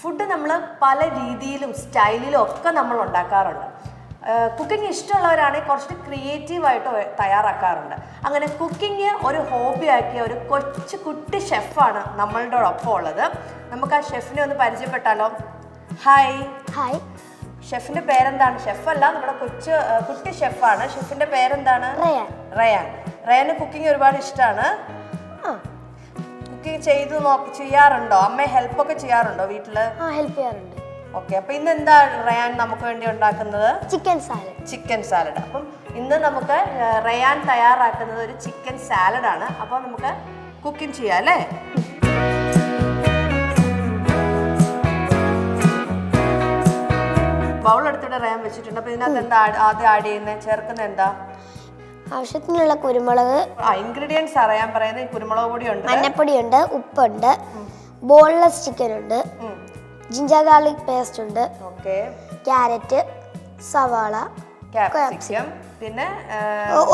Food നമ്മൾ പല രീതിയിലും സ്റ്റൈലിലും ഒക്കെ നമ്മൾ ഉണ്ടാക്കാറുണ്ട്. കുക്കിംഗ് ഇഷ്ടമുള്ളവരാണെങ്കിൽ കുറച്ച് ക്രിയേറ്റീവായിട്ട് തയ്യാറാക്കാറുണ്ട്. അങ്ങനെ കുക്കിംഗ് ഒരു ഹോബി ആക്കിയ ഒരു കൊച്ചു കുട്ടി ഷെഫാണ് നമ്മളുടെ ഒപ്പം ഉള്ളത്. നമുക്ക് ആ ഷെഫിനെ ഒന്ന് പരിചയപ്പെട്ടാലോ? ഹായ് ഹായ് ഷെഫിന്റെ പേരെന്താണ്? ഷെഫല്ല നമ്മുടെ കൊച്ചു കുട്ടി ഷെഫാണ് ഷെഫിന്റെ പേരെന്താണ്? റയാൻ റയാൻ റയാന് കുക്കിംഗ് ഒരുപാട് ഇഷ്ടമാണ് ചെയ്ത് നോക്കി ചെയ്യാറുണ്ടോ? അമ്മ ഹെൽപ്പ് ഒക്കെ ചെയ്യാറുണ്ടോ വീട്ടിൽ? ആ ഹെൽപ്പ് ചെയ്യാറുണ്ട്. ഓക്കെ അപ്പൊ ഇന്ന് എന്താ റയാൻ നമുക്ക് വേണ്ടി ഉണ്ടാക്കുന്നത്? Chicken salad. Chicken salad. അപ്പം ഇന്ന് നമുക്ക് റയാൻ തയ്യാറാക്കുന്നത് ഒരു ചിക്കൻ സാലഡ് ആണ് അപ്പൊ നമുക്ക് കുക്കിംഗ് ചെയ്യാം അല്ലേ? ബൗൾ എടുത്തിട്ട് റയാൻ വെച്ചിട്ടുണ്ട്. അപ്പൊ ഇതിനകത്ത് എന്താ ആദ്യം ആഡ് ചെയ്യുന്നത് ചേർക്കുന്നത് എന്താ? ആവശ്യത്തിനുള്ള കുരുമുളക്. ആ ഇൻഗ്രീഡിയൻസ് അറിയാൻ പറയുന്നത് കുരുമുളക് പൊടി ഉണ്ട് മഞ്ഞപ്പൊടിയുണ്ട് ഉപ്പുണ്ട് ബോൺലെസ് ചിക്കൻ ഉണ്ട് ജിഞ്ചർ ഗാർലിക് പേസ്റ്റ് ഉണ്ട് ഓക്കെ. ക്യാരറ്റ് സവാള ക്യാപ്സിക്കം പിന്നെ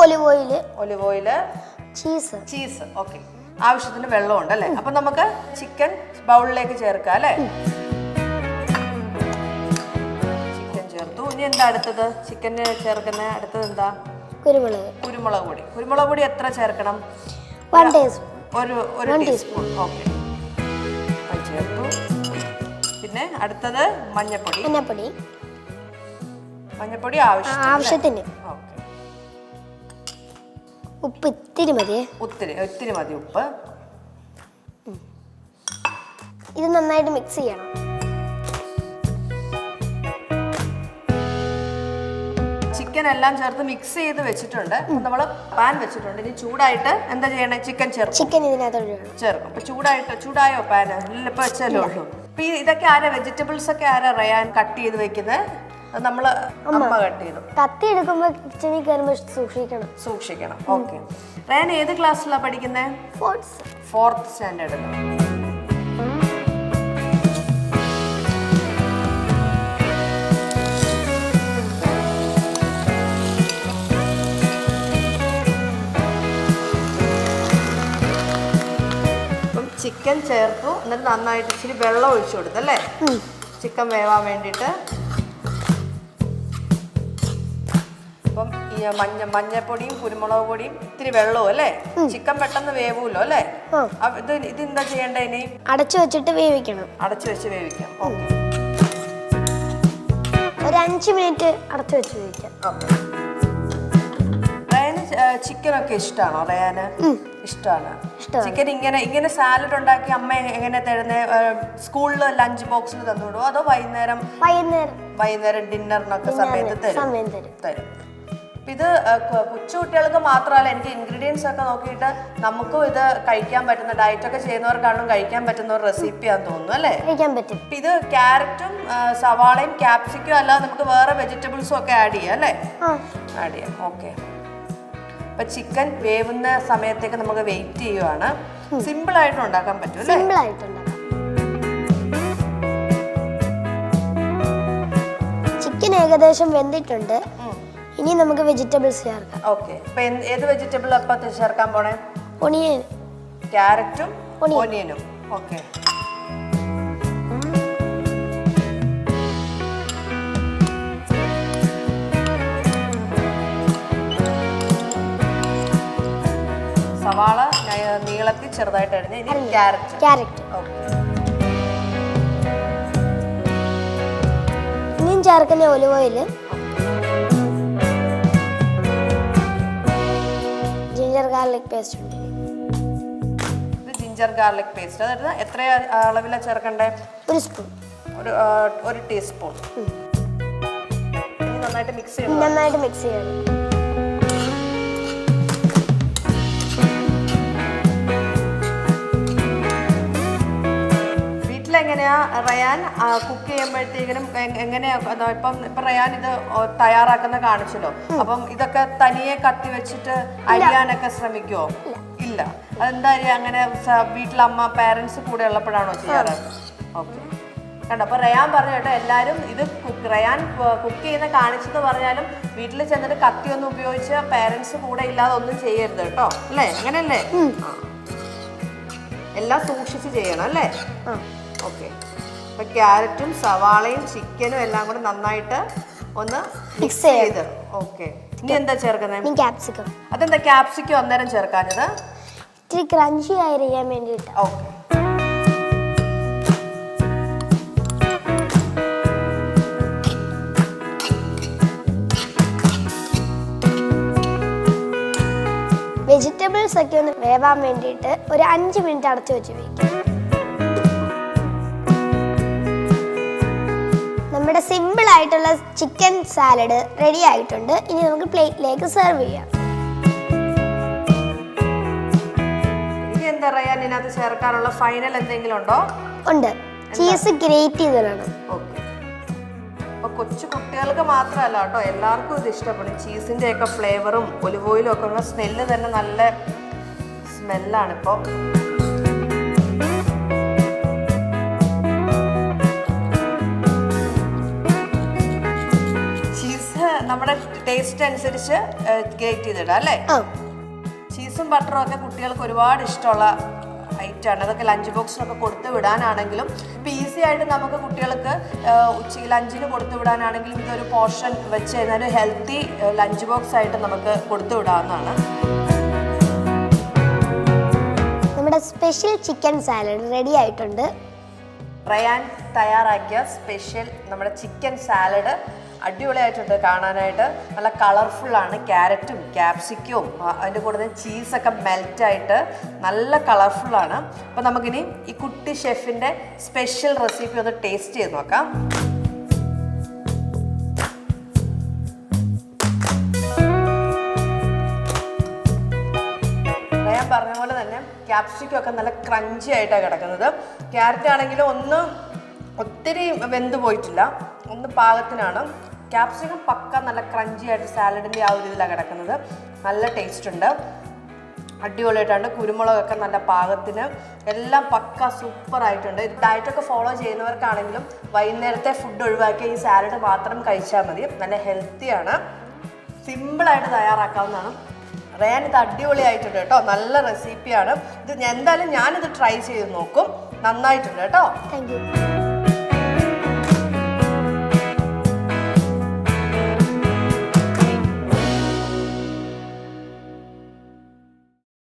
olive oil olive oil cheese cheese okay ആവശ്യത്തിന് വെള്ളം ഉണ്ട് അല്ലേ? അപ്പൊ നമുക്ക് ചിക്കൻ ബൗളിലേക്ക് ചേർക്കാം അല്ലേ? ചിക്കൻ ചേർത്തു. ഇനി എന്താ അടുത്തത്? ചിക്കൻ ചേർക്കുന്ന അടുത്തത് എന്താ? കുരുമുളക്. കുരുമുളക് പൊടി. കുരുമുളക് പൊടി എത്ര ചേർക്കണം? വൺ ടീസ്പൂൺ ഒരു ഒരു ടീസ്പൂൺ ഓക്കെ ചേർത്തു. പിന്നെ അടുത്തത് മഞ്ഞപ്പൊടി. മഞ്ഞപ്പൊടി. മഞ്ഞപ്പൊടി ആവശ്യം ആവശ്യത്തിന്. ഉപ്പ് ഇത്തിരി മതി ഒത്തിരി ഒത്തിരി മതി ഉപ്പ്. ഇത് നന്നായിട്ട് മിക്സ് ചെയ്യണം. ചിക്കൻ എല്ലാം ചേർത്ത് മിക്സ് ചെയ്ത് വെച്ചിട്ടുണ്ട്. നമ്മൾ പാൻ വെച്ചിട്ടുണ്ട്. ഇനി ചൂടായിട്ട് എന്താ ചെയ്യണേ? ചിക്കൻ ചേർക്കും. ചിക്കൻ ഇതിനകത്ത് ചേർക്കും. അപ്പൊ ചൂടായിട്ട് ചൂടായോ ഇല്ല ഇപ്പൊ വെച്ചല്ലേ ഉള്ളൂ. അപ്പൊ ഇതൊക്കെ ആരാ? വെജിറ്റബിൾസ് ഒക്കെ ആരാ റയാൻ കട്ട് ചെയ്ത് വെക്കുന്നത് നമ്മൾ അമ്മ കട്ട് ചെയ്തു. കത്തി എടുക്കുമ്പോ കിച്ചണിൽ കയറുമ്പോൾ സൂക്ഷിക്കണം. സൂക്ഷിക്കണം. ഓക്കെ. റയാൻ ഏത് ക്ലാസ്സിലാണ് പഠിക്കുന്നത് ഫോർത്ത് സ്റ്റാൻഡേർഡ് ചിക്കൻ ചേർത്തു. എന്നിട്ട് നന്നായിട്ട് ഇച്ചിരി വെള്ളം ഒഴിച്ചു കൊടുത്തു അല്ലേ? ചിക്കൻ വേവാൻ വേണ്ടിയിട്ട്. അപ്പം ഈ മഞ്ഞ മഞ്ഞപ്പൊടിയും കുരുമുളക് പൊടിയും ഇത്തിരി വെള്ളവും അല്ലേ? ചിക്കൻ പെട്ടെന്ന് വേവൂല്ലോ അല്ലേ? ഇത് ഇത് എന്താ ചെയ്യേണ്ടത് ഇനി? അടച്ചു വെച്ചിട്ട് വേവിക്കണം. അടച്ചു വെച്ച് വേവിക്കാം. ഓക്കെ. ഒരു അഞ്ച് മിനിറ്റ് അടച്ചു വെച്ച് വേവിക്കാം. ഓക്കെ. ചിക്കനൊക്കെ ഇഷ്ടമാണോ റയാന്? ഇഷ്ടമാണ്. ചിക്കൻ ഇങ്ങനെ ഇങ്ങനെ സാലഡ് ഉണ്ടാക്കി അമ്മ എങ്ങനെ തരുന്ന? സ്കൂളിൽ ലഞ്ച് ബോക്സിൽ തന്നുവിടുവോ അതോ വൈകുന്നേരം? വൈകുന്നേരം. വൈകുന്നേരം ഡിന്നറിനൊക്കെ സമയത്ത് തരും? തരും. ഇത് കൊച്ചുകുട്ടികൾക്ക് മാത്രമല്ല എനിക്ക് ഇൻഗ്രീഡിയൻസ് ഒക്കെ നോക്കിയിട്ട് നമുക്കും ഇത് കഴിക്കാൻ പറ്റുന്ന ഡയറ്റ് ഒക്കെ ചെയ്യുന്നവർക്കാണെങ്കിലും കഴിക്കാൻ പറ്റുന്ന ഒരു റെസിപ്പിയാന്ന് തോന്നുന്നു അല്ലേ? കഴിക്കാൻ പറ്റും. ഇത് ക്യാരറ്റും സവാളയും ക്യാപ്സിക്കും അല്ലാതെ നമുക്ക് വേറെ വെജിറ്റബിൾസും ഒക്കെ ആഡ് ചെയ്യാം അല്ലേ? ആഡ് ചെയ്യാം. ഓക്കെ അപ്പൊ ചിക്കൻ വേവുന്ന സമയത്തേക്ക് നമുക്ക് വെയിറ്റ് ചെയ്യുവാണ്. സിമ്പിൾ ആയിട്ട് ഉണ്ടാക്കാൻ പറ്റും അല്ലേ? സിമ്പിൾ ആയിട്ട് ചിക്കൻ ഏകദേശം വെന്തിട്ടുണ്ട്. ഇനി നമുക്ക് വെജിറ്റബിൾസ് ചേർക്കാം. ഓക്കെ. അപ്പൊ ഏത് വെജിറ്റബിൾ അപ്പൊ ചേർക്കാൻ പോണേ? ഒണിയൻ ക്യാരറ്റും ഒണിയനും ഓക്കെ. സവാള നീളത്തിൽ ചെറുതായിട്ട് അരിഞ്ഞ് ഇനി ക്യാരറ്റ്. ക്യാരറ്റ്. ഓക്കെ. ഇനിയും ചേർക്കുന്ന olive oil ginger garlic paste ഉണ്ട്. ജിഞ്ചർ ഗാർലിക് പേസ്റ്റ് അതായത് എത്ര അളവിലാണ് ചേർക്കണ്ടേ? ഒരു സ്പൂൺ ഒരു ഒരു ടീസ്പൂൺ നന്നായിട്ട് മിക്സ് ചെയ്യണം. നന്നായിട്ട് മിക്സ് ചെയ്യണം. വീട്ടിലെങ്ങനെയാ റയാൻ കുക്ക് ചെയ്യുമ്പോഴത്തേക്കിനും എങ്ങനെയാ ഇപ്പം ഇപ്പം റയാൻ ഇത് തയ്യാറാക്കുന്ന കാണിച്ചല്ലോ. അപ്പം ഇതൊക്കെ തനിയെ കത്തി വെച്ചിട്ട് അരിയാനൊക്കെ ശ്രമിക്കുമോ ഇല്ല. അതെന്താ അങ്ങനെ വീട്ടിൽ വീട്ടിലമ്മ പേരൻസ് കൂടെ ഉള്ളപ്പോഴാണോ ചെയ്യാറ്? ഓക്കെ. കണ്ടോ അപ്പൊ റയാൻ പറഞ്ഞു കേട്ടോ എല്ലാരും ഇത് കുക്ക് റയാൻ കുക്ക് ചെയ്യുന്ന കാണിച്ചെന്ന് പറഞ്ഞാലും വീട്ടിൽ ചെന്നിട്ട് കത്തി ഒന്നും ഉപയോഗിച്ച് പേരൻസ് കൂടെ ഇല്ലാതെ ഒന്നും ചെയ്യരുത് കേട്ടോ. അല്ലേ? അങ്ങനെയല്ലേ. എല്ലാം സൂക്ഷിച്ച് ചെയ്യണം അല്ലേ? ഓക്കെ അപ്പൊ ക്യാരറ്റും സവാളയും ചിക്കനും എല്ലാം കൂടെ നന്നായിട്ട് ഒന്ന് മിക്സ് ചെയ്ത്. ഓക്കെ ഇനി എന്താ ചേർക്കുന്നത് ക്യാപ്സിക്കം അതെന്താ ക്യാപ്സിക്കം അന്നേരം ചേർക്കാഞ്ഞത്? ഇത്തിരി ക്രഞ്ചി ആയിരിക്കാൻ വേണ്ടിട്ട് ഓക്കെ വെജിറ്റബിൾസ് ഒക്കെ ഒന്ന് വേവാൻ വേണ്ടിയിട്ട് ഒരു അഞ്ച് മിനിറ്റ് അടച്ചു വെച്ച് വയ്ക്കും നമ്മുടെ സിമ്പിൾ ആയിട്ടുള്ള ചിക്കൻ സാലഡ് റെഡി ആയിട്ടുണ്ട്. ഇനി നമുക്ക് പ്ലേറ്റിലേക്ക് സെർവ് ചെയ്യാം. ഇനി എന്താ ഇതിനകത്ത് ചേർക്കാനുള്ള ഫൈനൽ എന്തെങ്കിലും ഉണ്ടോ? ഉണ്ട്. ചീസ് ഗ്രേറ്റ് ചെയ്തിടണം ഓക്കെ കൊച്ചു കുട്ടികൾക്ക് മാത്രമല്ല കേട്ടോ എല്ലാവർക്കും ഇത് ഇഷ്ടപ്പെടും. ചീസിന്റെ ഒക്കെ ഫ്ലേവറും ഒലിവ് ഓയിലും ഒക്കെ ഉള്ള സ്മെല്ല് തന്നെ നല്ല സ്മെല്ലാണ് ഇപ്പോൾ ടേസ്റ്റ് അനുസരിച്ച് ഗ്രേറ്റ് ചെയ്തിടാം അല്ലേ? ചീസും ബട്ടറും ഒക്കെ കുട്ടികൾക്ക് ഒരുപാട് ഇഷ്ടമുള്ള ഐറ്റം ഐറ്റമാണ് അതൊക്കെ ലഞ്ച് ബോക്സിനൊക്കെ കൊടുത്തു വിടാനാണെങ്കിലും ഇപ്പം ഈസി ആയിട്ട് നമുക്ക് കുട്ടികൾക്ക് ഉച്ചയ്ക്ക് ലഞ്ചിന് കൊടുത്തു വിടാനാണെങ്കിലും ഇതൊരു പോർഷൻ വെച്ച് കഴിഞ്ഞാൽ ഒരു ഹെൽത്തി ലഞ്ച് ബോക്സ് ആയിട്ട് നമുക്ക് കൊടുത്തു വിടാവുന്നതാണ്. നമ്മുടെ സ്പെഷ്യൽ ചിക്കൻ സാലഡ് റെഡി ആയിട്ടുണ്ട്. റയാൻ തയ്യാറാക്കിയ സ്പെഷ്യൽ നമ്മുടെ ചിക്കൻ സാലഡ് അടിപൊളിയായിട്ടുണ്ട് കാണാനായിട്ട്. നല്ല കളർഫുള്ളാണ് ക്യാരറ്റും ക്യാപ്സിക്കവും അതിന്റെ കൂടെ തന്നെ ചീസൊക്കെ മെൽറ്റായിട്ട് നല്ല കളർഫുള്ളാണ് അപ്പോൾ നമുക്കിനി ഈ കുട്ടി ഷെഫിന്റെ സ്പെഷ്യൽ റെസിപ്പി ഒന്ന് ടേസ്റ്റ് ചെയ്ത് നോക്കാം. പറഞ്ഞ പോലെ തന്നെ ക്യാപ്സിക്കം ഒക്കെ നല്ല ക്രഞ്ചി ആയിട്ടാണ് കിടക്കുന്നത്. ക്യാരറ്റ് ആണെങ്കിലും ഒന്ന് ഒത്തിരി വെന്ത് പോയിട്ടില്ല. ഒന്ന് പാകത്തിനാണ്. ക്യാപ്സിക്കം പക്ക നല്ല ക്രഞ്ചി ആയിട്ട് സാലഡിന്റെ ആ ഒരു ഇതിലാണ് കിടക്കുന്നത്. നല്ല ടേസ്റ്റ് ഉണ്ട്. അടിപൊളിയായിട്ടുണ്ട്. കുരുമുളകൊക്കെ നല്ല പാകത്തിന്. എല്ലാം പക്ക സൂപ്പർ ആയിട്ടുണ്ട്. ഡയറ്റൊക്കെ ഫോളോ ചെയ്യുന്നവർക്കാണെങ്കിലും വൈകുന്നേരത്തെ ഫുഡ് ഒഴിവാക്കി ഈ സാലഡ് മാത്രം കഴിച്ചാൽ മതി. നല്ല ഹെൽത്തിയാണ് സിമ്പിളായിട്ട് തയ്യാറാക്കാവുന്നതാണ്. റയാൻ ഇത് അടിപൊളിയായിട്ടുണ്ട് കേട്ടോ. നല്ല റെസിപ്പിയാണ് ഇത് എന്തായാലും ഞാനിത് ട്രൈ ചെയ്ത് നോക്കും. നന്നായിട്ടുണ്ട് കേട്ടോ. Thank you